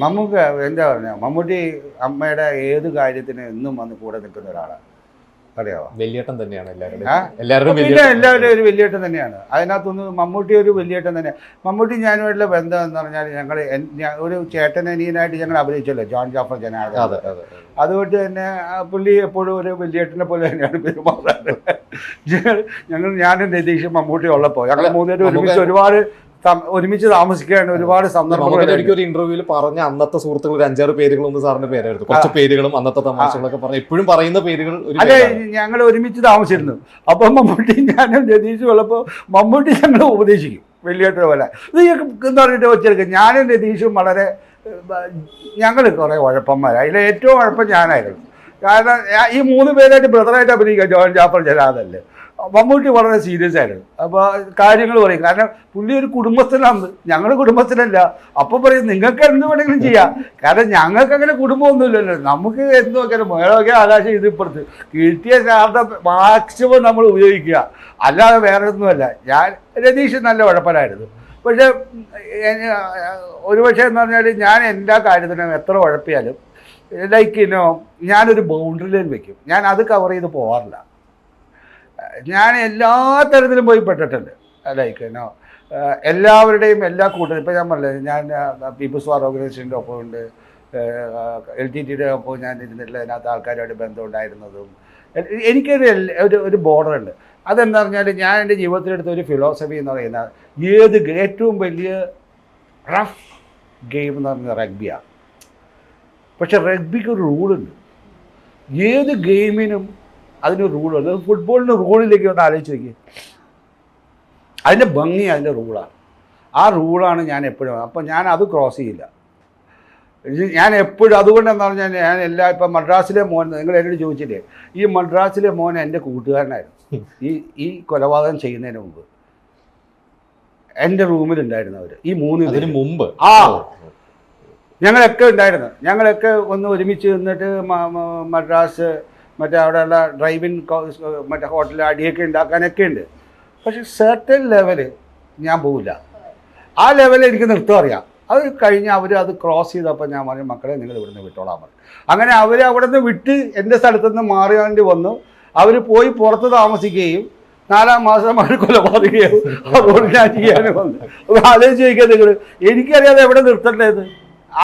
മമ്മൂക്ക എന്താ പറഞ്ഞ? മമ്മൂട്ടി അമ്മയുടെ ഏത് കാര്യത്തിന് എന്നും വന്ന് കൂടെ നിൽക്കുന്ന ഒരാളാണ് അറിയാവോ? വലിയേട്ടൻ തന്നെയാണ് എല്ലാവരും എല്ലാവരും ഒരു വലിയേട്ടൻ തന്നെയാണ്. അതിനകത്തൊന്നും മമ്മൂട്ടി ഒരു വലിയേട്ടൻ തന്നെയാണ് മമ്മൂട്ടി ഞാനുമായിട്ടുള്ള ബന്ധം എന്ന് പറഞ്ഞാൽ ഞങ്ങൾ ഒരു ചേട്ടൻ അനിയനായിട്ട് ഞങ്ങൾ അഭിനയിച്ചല്ലോ ജോൺ ജാഫർ ജനാർദ്ദൻ. അതെ അതുകൊണ്ട് തന്നെ പുള്ളി എപ്പോഴും ഒരു വലിയേട്ടനെ പോലെ തന്നെയാണ് പെരുമാറാറ്. ഞങ്ങൾ ഞാനും രതീഷും മമ്മൂട്ടി ഉള്ളപ്പോൾ ഞങ്ങൾ മൂന്നേരും മൂന്നുപേരും ഒരുമിച്ച് ഒരുപാട് ഒരുമിച്ച് താമസിക്കാൻ ഒരുപാട് സന്ദർഭം സന്ദർഭങ്ങൾ ഇന്റർവ്യൂവിൽ പറഞ്ഞ അന്നത്തെ സുഹൃത്തുക്കൾ ഒരു അഞ്ചാറ് പേരുകളൊന്നും സാറിന്റെ പേരായിരുന്നു. കുറച്ച് പേരുകളും അന്നത്തെ തമാശകളൊക്കെ പറഞ്ഞു എപ്പോഴും പറയുന്ന പേരുകൾ അതെ ഞങ്ങൾ ഒരുമിച്ച് താമസിച്ചിരുന്നു. അപ്പൊ മമ്മൂട്ടി ഞാനും രതീഷും ഉള്ളപ്പോൾ മമ്മൂട്ടി ഞങ്ങൾ ഉപദേശിക്കും. വലിയ പോലെ. ഇത് എന്ന് പറഞ്ഞിട്ട് വെച്ചെടുക്കും? ഞാനും രതീഷും വളരെ ഞങ്ങൾ കുറേ കുഴപ്പന്മാരായി അതിൽ ഏറ്റവും ഉഴപ്പം ഞാനായിരുന്നു. കാരണം ഈ മൂന്ന് പേരായിട്ട് ബ്രദറായിട്ട് അഭിനയിക്കുക ജോൺ ജാഫർ ജലാദല്ലേ മമ്മൂട്ടി വളരെ സീരിയസ് ആയിരുന്നു. അപ്പോൾ കാര്യങ്ങൾ പറയും. കാരണം പുള്ളി ഒരു കുടുംബസ്ഥനാണ്. ഞങ്ങളുടെ കുടുംബസ്ഥനല്ല. അപ്പോൾ പറയും നിങ്ങൾക്ക് എന്ത് വേണമെങ്കിലും ചെയ്യാം. കാരണം ഞങ്ങൾക്ക് അങ്ങനെ കുടുംബമൊന്നുമില്ലല്ലോ. നമുക്ക് എന്ത് നോക്കിയാലും മേളമൊക്കെ ആകാശം ഇത് ഇപ്പുറത്ത്. കിട്ടിയ ശാർദ മാക്സിമം നമ്മൾ ഉപയോഗിക്കുക. അല്ലാതെ വേറെ ഒന്നുമല്ല ഞാൻ രതീഷ് നല്ല ഉഴപ്പനായിരുന്നു. പക്ഷേ ഒരുപക്ഷെ എന്ന് പറഞ്ഞാൽ ഞാൻ എല്ലാ കാര്യത്തിനും എത്ര ഉഴപ്പിയാലും ലൈക്ക് ഇനോ ഞാനൊരു ബൗണ്ടറി ലൈൻ വെക്കും. ഞാൻ അത് കവർ ചെയ്ത് പോകാറില്ല ഞാൻ എല്ലാ തരത്തിലും പോയി പെട്ടിട്ടുണ്ട്. ലൈക്ക് നോ എല്ലാവരുടെയും എല്ലാ കൂട്ടരും ഇപ്പം ഞാൻ പറഞ്ഞത് ഞാൻ പീപ്പിൾസ് വാർ ഓർഗനൈസേഷന്റെ ഒപ്പം ഉണ്ട് എൽ ടി ടിയുടെ ഒപ്പം ഞാൻ ഇരുന്നിട്ടുള്ള അതിനകത്ത് ആൾക്കാരുമായിട്ട് ബന്ധം ഉണ്ടായിരുന്നതും എനിക്കൊരു ഒരു ഒരു ബോർഡർ ഉണ്ട് അതെന്താ പറഞ്ഞാൽ ഞാൻ എന്റെ ജീവിതത്തിലെടുത്ത ഒരു ഫിലോസഫി എന്ന് പറയുന്ന ഏത് ഏറ്റവും വലിയ റഫ് ഗെയിം എന്ന് പറഞ്ഞാൽ റഗ്ബിയാണ് പക്ഷെ റഗ്ബിക്ക് ഒരു റൂളുണ്ട് ഏത് ഗെയിമിനും അതിന് റൂളുണ്ട് ഫുട്ബോളിന് റൂളിലേക്ക് ഒന്ന് ആലോചിച്ച് നോക്കി അതിന്റെ ഭംഗി അതിന്റെ റൂളാണ് ആ റൂളാണ് ഞാൻ എപ്പോഴും അപ്പം ഞാൻ അത് ക്രോസ് ചെയ്യില്ല. ഞാൻ എപ്പോഴും അതുകൊണ്ട് എന്താ പറഞ്ഞാൽ ഞാൻ എല്ലാ ഇപ്പം മദ്രാസിലെ മോൻ നിങ്ങൾ എന്നോട് ചോദിച്ചില്ലേ ഈ മദ്രാസിലെ മോൻ എന്റെ കൂട്ടുകാരനായിരുന്നു. ഈ ഈ കൊലപാതകം ചെയ്യുന്നതിന് മുമ്പ്. എന്റെ റൂമിലുണ്ടായിരുന്നവർ ഈ മൂന്ന് ഇതിന് മുമ്പ്? ആ. ഞങ്ങളൊക്കെ ഉണ്ടായിരുന്നു. ഞങ്ങളൊക്കെ ഒന്ന് ഒരുമിച്ച് നിന്നിട്ട് മദ്രാസ് മറ്റേ അവിടെയുള്ള ഡ്രൈവിൻ മറ്റേ ഹോട്ടലിൽ അടിയൊക്കെ ഉണ്ടാക്കാനൊക്കെ ഉണ്ട്. പക്ഷെ സെർട്ടൻ ലെവൽ ഞാൻ പോവില്ല. ആ ലെവലിൽ എനിക്ക് നൃത്തം അറിയാം. അത് കഴിഞ്ഞ് അവർ അത് ക്രോസ് ചെയ്തപ്പോൾ ഞാൻ പറഞ്ഞു മക്കളെ നിങ്ങൾ ഇവിടുന്ന് വിട്ടോളാൻ പറഞ്ഞു. അങ്ങനെ അവർ അവിടെ നിന്ന് വിട്ട് എന്റെ സ്ഥലത്ത് നിന്ന് മാറിയാണ്ട് വന്നു. അവർ പോയി പുറത്ത് താമസിക്കുകയും നാലാം മാസം അവർ കൊലപാതകയും അതുകൊണ്ട് ഞാൻ ചെയ്യാനും വന്നു ആലോചിച്ച് ചോദിക്കുക നിങ്ങൾ എനിക്കറിയാതെ എവിടെ നിർത്തണ്ടേത്